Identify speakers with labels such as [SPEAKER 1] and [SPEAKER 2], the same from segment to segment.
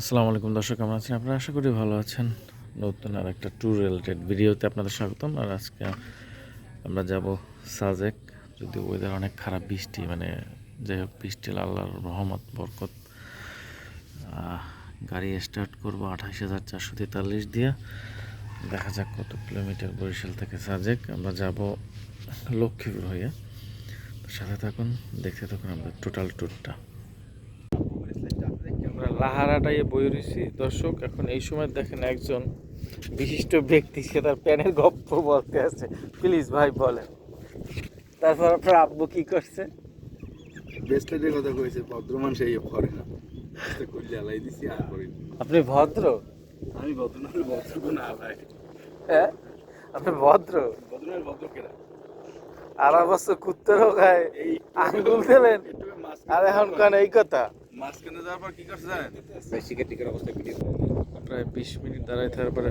[SPEAKER 1] আসসালামু আলাইকুম দর্শক, কেমন আছেন আপনারা? আশা করি ভালো আছেন। নতুন আর একটা ট্যুর রিলেটেড ভিডিওতে আপনাদের স্বাগতম। আর আজকে আমরা যাব সাজেক। যদি ওয়েদার অনেক খারাপ, বৃষ্টি মানে যাই হোক, বৃষ্টি আল্লাহর রহমত, বরকত। গাড়ি স্টার্ট করব আঠাশ হাজার চারশো তেতাল্লিশ দিয়ে। দেখা যাক কত কিলোমিটার বরিশাল থেকে সাজেক। আমরা যাব লক্ষ্মীপুর হয়ে। সাথে থাকুন, দেখতে থাকুন আমরা টোটাল ট্যুরটা লাহারাটাই বই রয়েছি। দর্শক এখন এই সময় দেখেন একজন বিশিষ্ট ব্যক্তি সে তার প্যানের গপ্প বলতে আছে প্লিজ ভাই বলেন। তারপর আপনার আব্বু কি করছে?
[SPEAKER 2] ব্রেসলেটের কথা কইছে ভদ্রমান সেই করে না। করলে আলাই দিছি আর করি
[SPEAKER 1] আপনি ভদ্র?
[SPEAKER 2] আমি ভদ্রনাথের ভদ্র না ভাই।
[SPEAKER 1] হ্যাঁ? আপনি ভদ্র?
[SPEAKER 2] ভদ্রনাথ ভদ্র কেনা
[SPEAKER 1] আর অবশ্য কুত্তরও
[SPEAKER 2] এই
[SPEAKER 1] আঙ্গুল দিলেন। আর এখন কান এই কথা?
[SPEAKER 2] মাছ কিনে যাওয়ার পর কি করছে জানেন? শিকার টিকার অবস্থা ভিডিও
[SPEAKER 1] প্রায় বিশ মিনিট দাঁড়ায় তারপরে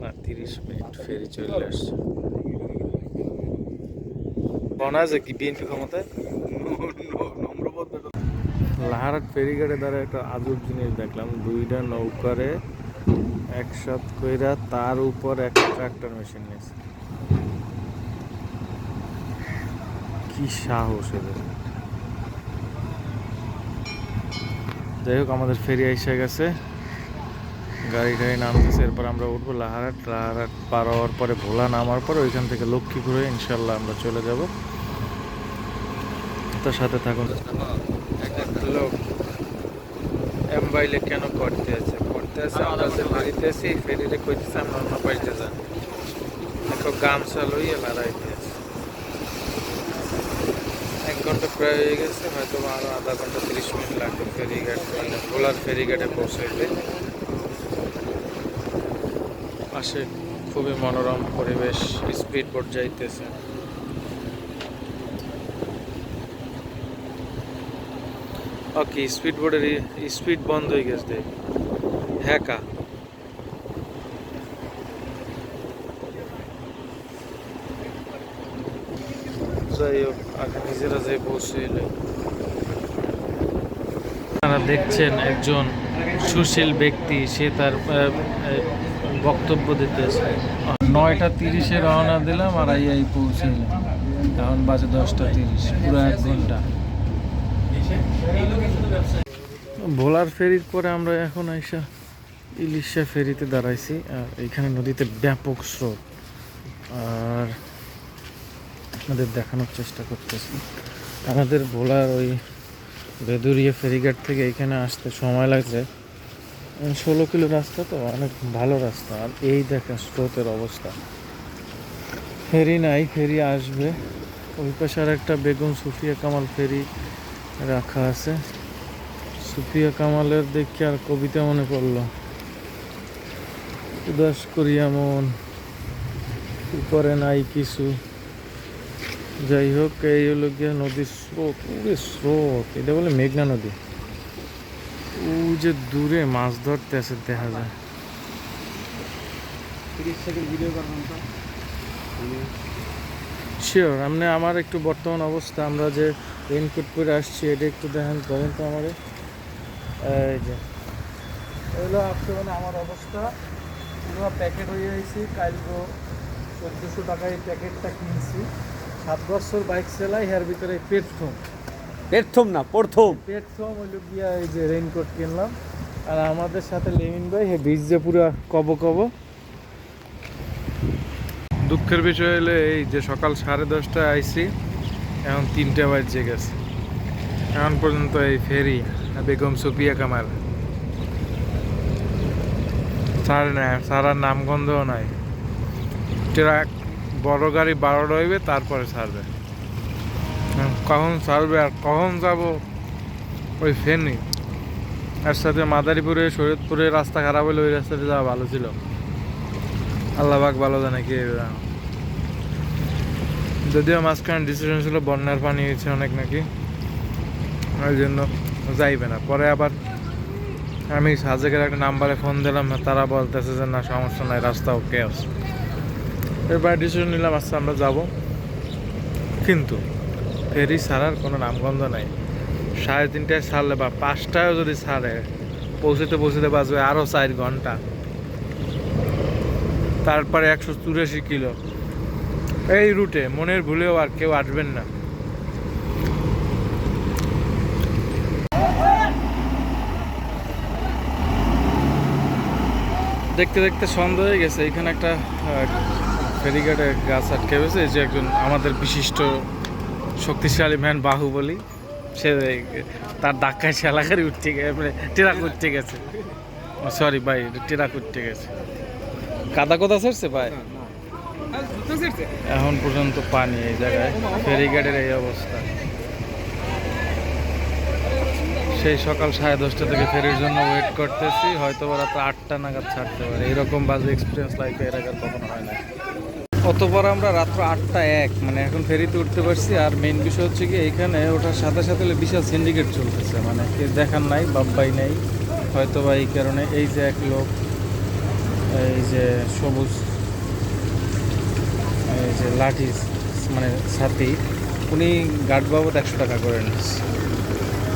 [SPEAKER 1] না তিরিশ মিনিট ফেরি চলে আসছে। মনে আছে কি বিএনপি ক্ষমতায়?
[SPEAKER 2] নম্রবদ্ধ
[SPEAKER 1] লাহারাট ফেরিঘাটে দ্বারা একটা আজব জিনিস দেখলাম। দুইটা নৌকারে একসাথ কইরা তার উপর একটা ট্রাক্টর মেশিন নিয়েছে কি সাহস এদের। যাই হোক, আমাদের ফেরি এসে গেছে। গাড়ি গাড়ি নামতেছে, এরপর আমরা উঠবো লাহারাট। লাহারাট পার হওয়ার পরে ভোলা নামার পর ওইখান থেকে লক্ষ্মীপুরে ইনশাল্লাহ আমরা চলে যাব। তার সাথে থাকুন। লোক এমবাইলে কেন করতে আছে? করতে আছে, আমরা যে বাড়িতে আছি ফেরিতে কইতেছে আমরা অন্য বাড়িতে যান। গামছা লইয়া লড়াইতে আছে। ঘণ্টা প্রায় হয়ে গেছে, হয়তো বা আরও আধা ঘণ্টা তিরিশ মিনিট লাগবে ফেরিঘাট মানে ভোলার ফেরিঘাটে পৌঁছাইতে। পাশে খুবই মনোরম পরিবেশ স্পিড বোট যাইতেছে। ওকে স্পিড বোর্ডের স্পিড বন্ধ হয়ে গেছে হ্যাকা যাই হোক, আগে নিজেরা যে পৌঁছে আপনারা দেখছেন একজন সুশীল ব্যক্তি, সে তার বক্তব্য দিতেছে। নয়টা তিরিশে রওনা দিলাম আর আইয়াই পৌঁছে এলাম। এখন বাজে দশটা তিরিশ, পুরো এক ঘণ্টা। ভোলার ফেরির পরে আমরা এখন আইসা ইলিশা ফেরিতে দাঁড়াইছি, আর এখানে নদীতে ব্যাপক স্রোত। আর আপনাদের দেখানোর চেষ্টা করতেছি। আমাদের ভোলার ওই বেদুরিয়া ফেরিঘাট থেকে এখানে আসতে সময় লাগছে। ষোলো কিলো রাস্তা তো, অনেক ভালো রাস্তা। আর এই দেখেন স্রোতের অবস্থা। ফেরি নাই, ফেরি আসবে। ওই পাশে আর একটা বেগম সুফিয়া কামাল ফেরি রাখা আছে। সুফিয়া কামালের দেখে আর কবিতা মনে পড়ল। উদাস করি এমন করে নাই কিছু। যাই হোক এই হলো গিয়ে নদীর স্রোত। ওরে স্রোত এটা বলে মেঘনা নদী। ও যে দূরে মাছ ধরতে আছে দেখা যায়। শিওর আপনি আমার একটু বর্তমান অবস্থা আমরা যে রেনকোট পরে আসছি এটা একটু দেখেন করেন তো আমারে। এই যে। এগুলো আজকে মানে আমার অবস্থা। পুরো প্যাকেট হয়ে গেছি কালকে চোদ্দোশো টাকায় এই প্যাকেটটা কিনছি। সাত বছর বাইক চালাই এর ভিতরে পেট্রোম
[SPEAKER 2] প্রথম না প্রথম
[SPEAKER 1] পেট্রোম হইল গিয়া এই যে রেইনকোট কিনলাম। আর আমাদের সাথে লেমিন ভাই হে বীজ যে পুরো কব কব। দুঃখের বিষয় হলো এই যে সকাল সাড়ে দশটায় আইছি এখন তিনটে বাজে গেছে। এখন পর্যন্ত এই ফেরি বেগম সুপিয়া কামাল। ছাড়ে না সারার নামগন্ধও নাই। ট্রাক বড় গাড়ি বারো রইবে, তারপরে ছাড়বে। কখন ছাড়বে আর কখন যাব ওই ফেনি এর সাথে মাদারীপুরে, শরীয়তপুরে রাস্তা খারাপ হলে ওই রাস্তাতে যাওয়া ভালো ছিল। আল্লাহবাক ভালো জানে কি যদিও মাঝখানে ডিসিশন ছিল বন্যার পানি হয়েছে অনেক নাকি, ওই জন্য যাইবে না। পরে আবার আমি সাজেকের একটা নাম্বারে ফোন দিলাম, তারা বলতেছে যে, না, সমস্যা নাই, রাস্তা ওকে আছে। এরপর ডিসিশন নিলাম আচ্ছা আমরা যাব। কিন্তু ফেরি ছাড়ার কোনো নামগন্ধ নাই। সাড়ে তিনটায় ছাড়লে বা পাঁচটায়ও যদি ছাড়ে পৌঁছতে পৌঁছতে বাজবে আরও চার ঘণ্টা। তারপরে একশো চুরাশি কিলো। এই রুটে, মনের ভুলেও আর কেউ আসবেন না। দেখতে দেখতে সন্দেহ হয়ে গেছে। এখানে একটা ফেরিঘাটে গাছ আটকে গেছে এই যে একজন আমাদের বিশিষ্ট শক্তিশালী ম্যান বাহুবলী সে তার ধাক্কায় সে এলাকারই উঠতে গেছে মানে টেরাক উঠতে গেছে। সরি ভাই টেরাক উঠতে গেছে। কাদা কোথা সরছে ভাই? এখন পর্যন্ত পানি এই জায়গায়। ফেরিঘাটের এই অবস্থা। সেই সকাল সাড়ে দশটা থেকে ফেরির জন্য ওয়েট করতেছি। হয়তো রাত আটটা নাগাদ ছাড়তে পারে। এরকম বাজে এক্সপিরিয়েন্স লাইফে এর আগে কখনো হয় না অতপর আমরা রাত্র আটটা এক মানে এখন ফেরিতে উঠতে পারছি। আর মেইন বিষয় হচ্ছে কি এখানে ওঠার সাথে সাথে বিশাল সিন্ডিকেট চলতেছে। মানে কে দেখার নাই বাব্বাই নাই। হয়তো বা এই কারণে এই যে এক লোক, এই যে সবুজ, এই যে লাঠি মানে সাথী উনি গার্ড বাবদ একশো টাকা করে নিচ্ছে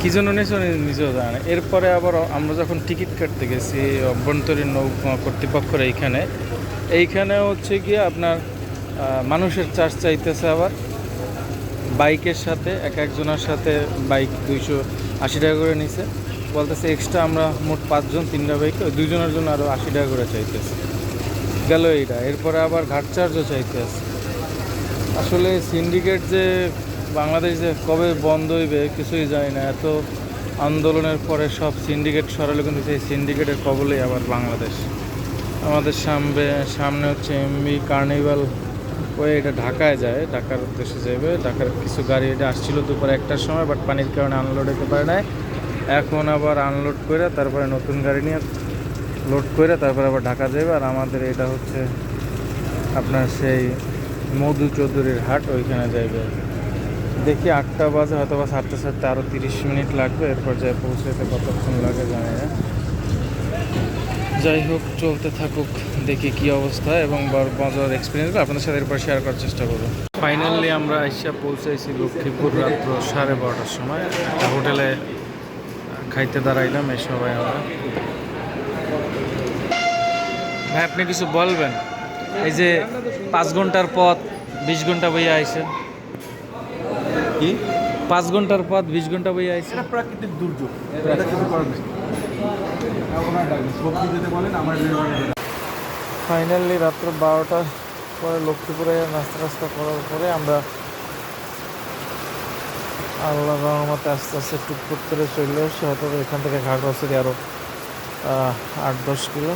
[SPEAKER 1] কী জন্য নিয়েছে উনি নিজেও জানে এরপরে আবার আমরা যখন টিকিট কাটতে গেছি, অভ্যন্তরীণ নৌ কর্তৃপক্ষের এইখানে এইখানে হচ্ছে গিয়ে আপনার মানুষের চার্জ চাইতেছে আবার। বাইকের সাথে, এক একজনের সাথে বাইক দুইশো আশি টাকা করে নিছে। বলতেছে এক্সট্রা আমরা মোট পাঁচজন, তিনটা বাইকে দুইজনের জন্য আরও আশি টাকা করে চাইতেছে। গেল এইটা। এরপরে আবার ঘাট চার্জও চাইতেছে। আসলে সিন্ডিকেট যে বাংলাদেশ যে কবে বন্ধ হইবে কিছুই জানি না। এত আন্দোলনের পরে সব সিন্ডিকেট সরালে কিন্তু সেই সিন্ডিকেটের কবলেই আবার বাংলাদেশ। আমাদের সামনে সামনে হচ্ছে এমবি কার্নিভাল ওয়ে এটা ঢাকায় যায়, ঢাকার উদ্দেশ্যে যাবে ঢাকার কিছু গাড়ি এটা আসছিল দুপুর একটার সময় বাট পানির কারণে আনলোড হতে পারে নাই। এখন আবার আনলোড করে তারপরে নতুন গাড়ি নিয়ে লোড করে তারপরে আবার ঢাকা যাবে আর আমাদের এটা হচ্ছে আপনার সেই মধু চৌধুরীর হাট, ওইখানে যাইবে। দেখি আটটা বাজে হয়তো বা সাতটা সাতটা আরও তিরিশ মিনিট লাগবে, এরপর যাই পৌঁছাতে কতক্ষণ লাগে জানি না। যাই হোক চলতে থাকুক দেখি কি অবস্থা এবং বড় মজার এক্সপিরিয়েন্সগুলো আপনাদের সাথে এরপর শেয়ার করার চেষ্টা করব। ফাইনালি আমরা এসে পৌঁছাইছি লক্ষ্মীপুর রাত্র সাড়ে বারোটার সময়। একটা হোটেলে খাইতে দাঁড়াইলাম এই সবাই আমরা। ভাই আপনি কিছু বলবেন? এই যে পাঁচ ঘণ্টার পথ বিশ ঘণ্টা বইয়া আইসেন
[SPEAKER 2] কি?
[SPEAKER 1] পাঁচ ঘণ্টার পথ বিশ ঘণ্টা বইয়া আইসেন
[SPEAKER 2] প্রাকৃতিক দুর্যোগ।
[SPEAKER 1] ফাইনালি রাত্র বারোটার পরে লক্ষ্মীপুরে নাস্তা টাস্তা করার পরে আমরা আল্লাহ রহমতে আস্তে আস্তে টুকটুক করে চলে এসেছি হয়তো এখান থেকে খাগড়াছড়ি আরও আট দশ কিলো।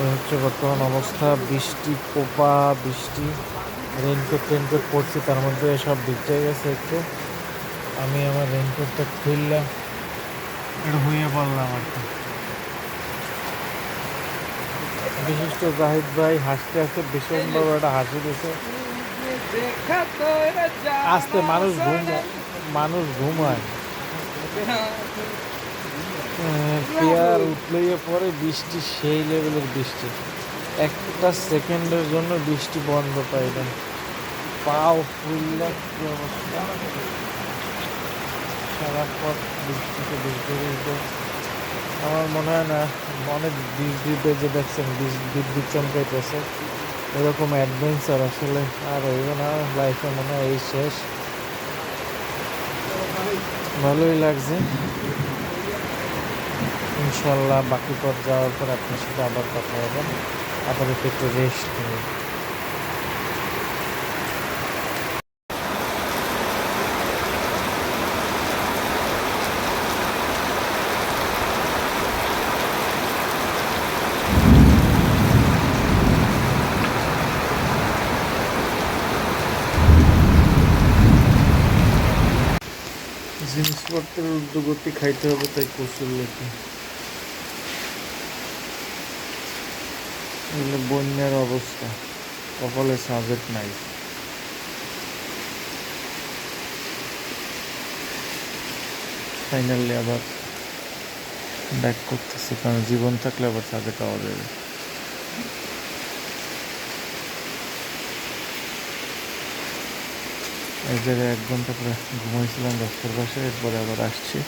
[SPEAKER 1] এই হচ্ছে বর্তমান অবস্থা। বৃষ্টি কোপা বৃষ্টি রেনকোট টেনকোট পরছি তার মধ্যে সব ভিজে গেছে একটু। আমি আমার রেনকোটটা খুললাম। একটু হইয়ে পড়লাম আর কি। বিশিষ্ট জাহিদ ভাই হাসতে হাসতে ভীষণভাবে একটা হাসি দিয়েছে আস্তে মানুষ ঘুম মানুষ ঘুমায়। পেয়ার উঠলেই পরে বৃষ্টি, সেই লেভেলের বৃষ্টি। একটা সেকেন্ডের জন্য বৃষ্টি বন্ধ পাইলাম পাও ফুললে কি অবস্থা? সারা পথ আমার মনে হয় না অনেক বিদ্যুৎ যে দেখছেন বিজ- বিদ্যুৎ চমকাইতেছে। এরকম অ্যাডভেঞ্চার আসলে আর হইব না লাইফে মনে হয় এই শেষ। ভালোই লাগছে। ইনশাল্লাহ বাকি পথ যাওয়ার পর আপনার সাথে আবার কথা হবে। আপাতত একটু রেস্ট নিই। জিনিসপত্রের উদ্যোগতি খাইতে হবে, তাই কচুর লেখে বন্যার অবস্থা। কপালে সাজেক নাই। ফাইনালি আবার ব্যাক করতেছি, কারণ জীবন থাকলে আবার সাজে পাওয়া যাবে। এই জায়গায় এক ঘণ্টা পরে ঘুমাইছিলাম রাস্তার পাশে, এরপরে আবার আসছি।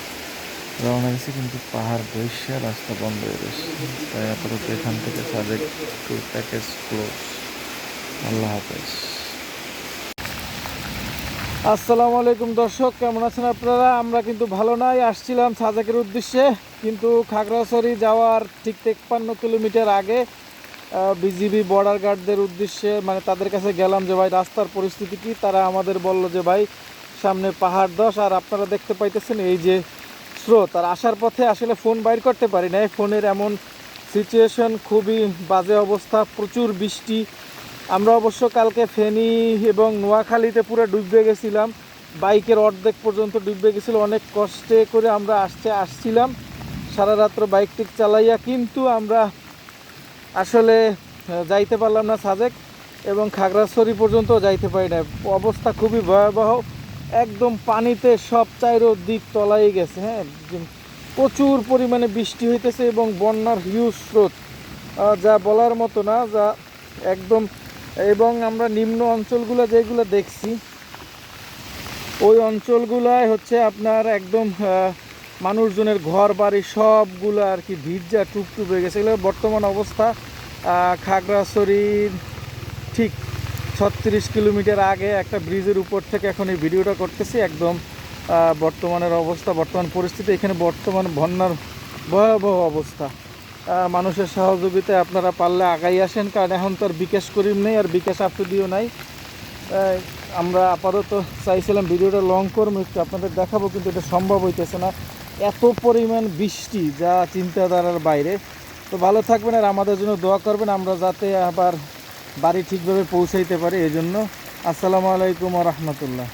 [SPEAKER 1] রওনা গেছে কিন্তু পাহাড় বৈশা রাস্তা বন্ধ হয়ে গেছে। তাই আপাতত এখান থেকে সাজেক টু প্যাকেজ ক্লোজ আল্লাহ হাফেজ। আসসালামু আলাইকুম দর্শক, কেমন আছেন আপনারা? আমরা কিন্তু ভালো নাই, আসছিলাম সাজেকের উদ্দেশ্যে। কিন্তু খাগড়াছড়ি যাওয়ার ঠিক তেপ্পান্ন কিলোমিটার আগে বিজিবি বর্ডার গার্ডদের উদ্দেশ্যে মানে তাদের কাছে গেলাম যে, ভাই, রাস্তার পরিস্থিতি কি? তারা আমাদের বলল যে, ভাই, সামনে পাহাড় দশ, আর আপনারা দেখতে পাইতেছেন এই যে স্রোত। আর আসার পথে আসলে ফোন বাইর করতে পারি না ফোনের এমন সিচুয়েশন খুবই বাজে অবস্থা, প্রচুর বৃষ্টি। আমরা অবশ্য কালকে ফেনী এবং নোয়াখালীতে পুরো ডুববে গেছিলাম। বাইকের অর্ধেক পর্যন্ত ডুববে গেছিল। অনেক কষ্টে করে আমরা আসতে আসছিলাম। সারা রাত্র বাইক টিক চালাইয়া কিন্তু আমরা আসলে যাইতে পারলাম না সাজেক এবং খাগড়াছড়ি পর্যন্ত যাইতে পারি না অবস্থা খুবই ভয়াবহ। একদম পানিতে সব চাইরো দিক তলাই গেছে হ্যাঁ? প্রচুর পরিমাণে বৃষ্টি হইতেছে এবং বন্যার হিউজ স্রোত। যা বলার মতো না, যা একদম এবং আমরা নিম্ন অঞ্চলগুলো যেগুলো দেখছি, ওই অঞ্চলগুলায় হচ্ছে আপনার একদম মানুষজনের ঘর, বাড়ি সবগুলো আর কি ভিজা টুপটুপ হয়ে গেছে। এগুলো বর্তমান অবস্থা খাগড়াছড়ির ঠিক ছত্রিশ কিলোমিটার আগে একটা ব্রিজের উপর থেকে এখন এই ভিডিওটা করতেছি। একদম বর্তমানের অবস্থা, বর্তমান পরিস্থিতি, এখানে বর্তমান বন্যার ভয়াবহ অবস্থা। মানুষের সহযোগিতায় আপনারা পারলে আগাই আসেন, কারণ এখন তো আর বিকাশ করিম নেই, আর বিকাশ আফ্রিদিও নাই। আমরা আপাতত চাইছিলাম ভিডিওটা লং করব একটু আপনাদের দেখাবো, কিন্তু এটা সম্ভব হইতেছে না। এত পরিমাণ বৃষ্টি যা চিন্তাধারার বাইরে। তো ভালো থাকবেন আর আমাদের জন্য দোয়া করবেন, আমরা যাতে আবার বাড়ি ঠিকভাবে পৌঁছাইতে পারি। এই জন্য আসসালামু আলাইকুম রহমতুল্লাহ।